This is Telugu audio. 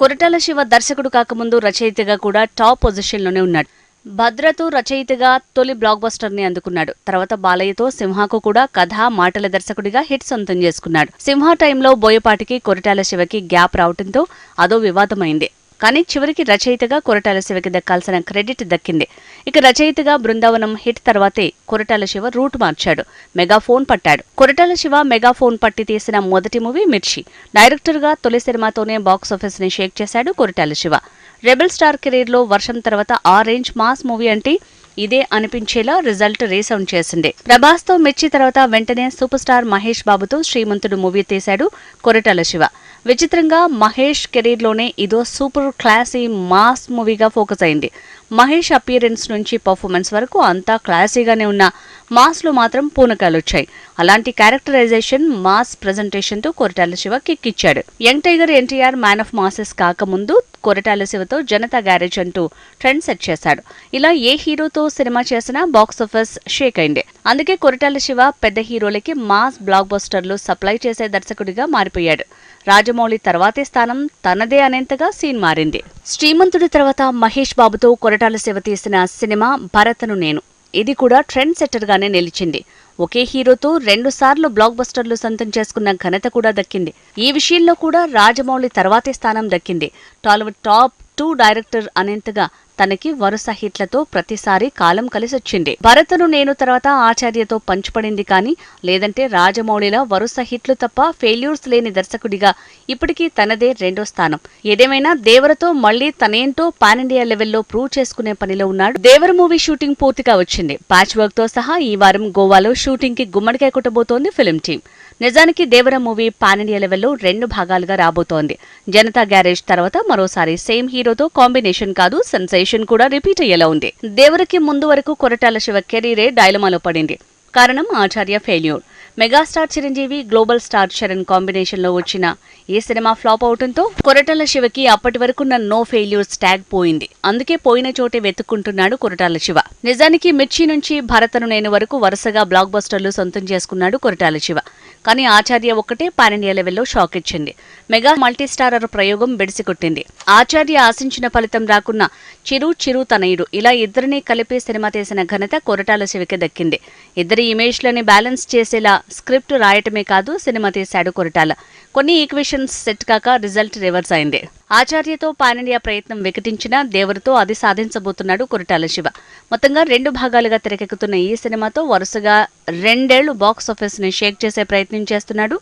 కొరటాల శివ దర్శకుడు కాకముందు రచయితగా కూడా టాప్ పొజిషన్లోనే ఉన్నాడు. భద్రతో రచయితగా తొలి బ్లాక్ బస్టర్ని అందుకున్నాడు. తర్వాత బాలయ్యతో సింహాకు కూడా కథ మాటల దర్శకుడిగా హిట్ సొంతం చేసుకున్నాడు. సింహ టైంలో బోయపాటికి కొరటాల శివకి గ్యాప్ రావడంతో అదో వివాదమైంది. కానీ చివరికి రచయితగా కొరటాల శివకి దక్కాల్సిన క్రెడిట్ దక్కింది. ఇక రచయితగా బృందావనం హిట్ తర్వాతే కొరటాల శివ రూట్ మార్చాడు. మెగాఫోన్ పట్టాడు. కొరటాల శివ మెగాఫోన్ పట్టి తీసిన మొదటి మూవీ మిర్చి. డైరెక్టర్గా తొలి సినిమాతోనే బాక్సాఫీస్ని షేక్ చేశాడు కొరటాల శివ. రెబల్ స్టార్ కెరీర్లో వర్షం తర్వాత ఆ రేంజ్ మాస్ మూవీ అంటే ఇదే అనిపించేలా రిజల్ట్ రీసౌండ్ చేసింది. ప్రభాస్తో మిర్చి తర్వాత వెంటనే సూపర్ స్టార్ మహేష్ బాబుతో శ్రీమంతుడు మూవీ తీశాడు కొరటాల శివ. విచిత్రంగా మహేష్ కెరీర్లోనే ఇదో సూపర్ క్లాసీ మాస్ మూవీగా ఫోకస్ అయింది. మహేష్ అపియరెన్స్ నుంచి పర్ఫార్మెన్స్ వరకు అంతా క్లాసీగానే ఉన్న మాస్లో మాత్రం పూనకాలు వచ్చాయి అలాంటి క్యారెక్టరైజేషన్ మాస్ ప్రెజెంటేషన్తో కొరటాల శివ కిక్ ఇచ్చాడు young tiger NTR man of masses కాకముందు కొరటాల శివతో జనతా గ్యారేజ్ అంటూ ట్రెండ్ సెట్ చేశాడు. ఇలా ఏ హీరోతో సినిమా చేసినా బాక్సాఫీస్ షేక్ అయింది. అందుకే కొరటాల శివ పెద్ద హీరోలకి మాస్ బ్లాక్ బస్టర్లు సప్లై చేసే దర్శకుడిగా మారిపోయాడు. రాజమౌళి తర్వాతే స్థానం తనదే అనేంతగా సీన్ మారింది. శ్రీమంతుడి తర్వాత మహేష్ బాబుతో కొరటాల శివ తీసిన సినిమా భరతను నేను. ఇది కూడా ట్రెండ్ సెట్టర్ గానే నిలిచింది. ఒకే హీరోతో రెండు సార్లు బ్లాక్ బస్టర్లు సొంతం చేసుకున్న ఘనత కూడా దక్కింది. ఈ విషయంలో కూడా రాజమౌళి తర్వాతే స్థానం దక్కింది. టాలీవుడ్ టాప్ టూ డైరెక్టర్ అనేంతగా తనకి వరుస హిట్లతో ప్రతిసారి కాలం కలిసొచ్చింది. భరతను నేను తర్వాత ఆచార్యతో పంచుపడింది కానీ లేదంటే రాజమౌళిలా వరుస హిట్లు తప్ప ఫెయిల్యూర్స్ లేని దర్శకుడిగా ఇప్పటికీ తనదే రెండో స్థానం. ఏదేమైనా దేవరతో మళ్ళీ తనేంటో పాన్ ఇండియా లెవెల్లో ప్రూవ్ చేసుకునే పనిలో ఉన్నాడు. దేవర మూవీ షూటింగ్ పూర్తిగా వచ్చింది. ప్యాచ్ వర్క్తో సహా ఈ వారం గోవాలో షూటింగ్కి గుమ్మడికాయ కొట్టబోతోంది ఫిల్మ్ టీం నిజానికి దేవర మూవీ పాన్ ఇండియా లెవెల్లో రెండు భాగాలుగా రాబోతోంది. జనతా గ్యారేజ్ తర్వాత మరోసారి సేమ్ హీరోతో కాంబినేషన్ కాదు సెన్సేషన్ కూడా రిపీట్ అయ్యేలా ఉంది. దేవరికి ముందు వరకు కొరటాల శివ కెరీరే డైలమాలో పడింది. కారణం Acharya failure megastar Chiranjeevi global star Charan కాంబినేషన్లో వచ్చిన ఈ సినిమా ఫ్లాప్ అవడంతో కొరటాల శివకి అప్పటి వరకున్న నో ఫెయిల్యూర్స్ ట్యాగ్ పోయింది. అందుకే పోయిన చోటే వెతుక్కుంటున్నాడు కొరటాల శివ. నిజానికి మిర్చి నుంచి భరతను నేను వరకు వరుసగా బ్లాక్ బస్టర్లు సొంతం చేసుకున్నాడు కొరటాల శివ. కానీ ఆచార్య ఒక్కటే పాన్ ఇండియా లెవెల్లో షాక్ ఇచ్చింది మెగా మల్టీ స్టారర్ ప్రయోగం బెడిసికొట్టింది. ఆచార్య ఆశించిన ఫలితం రాకున్న చిరు చిరు తనయుడు ఇలా ఇద్దరినీ కలిపి సినిమా తీసిన ఘనత కొరటాల శివకి దక్కింది. ఇద్దరి ఇమేజ్లని బ్యాలెన్స్ చేసేలా స్క్రిప్ట్ రాయటమే కాదు సినిమా తీశాడు కొరటాల. కొన్ని ఈక్వేషన్స్ సెట్ కాక రిజల్ట్ రివర్స్ అయింది. ఆచార్యతో పాన్ ప్రయత్నం వికటించినా దేవరుతో అది సాధించబోతున్నాడు కొరటాల శివ. మొత్తంగా రెండు భాగాలుగా తెరకెక్కుతున్న ఈ సినిమాతో వరుసగా రెండేళ్ళు బాక్స్ ఆఫీస్ని షేక్ చేసే ప్రయత్నం చేస్తున్నాడు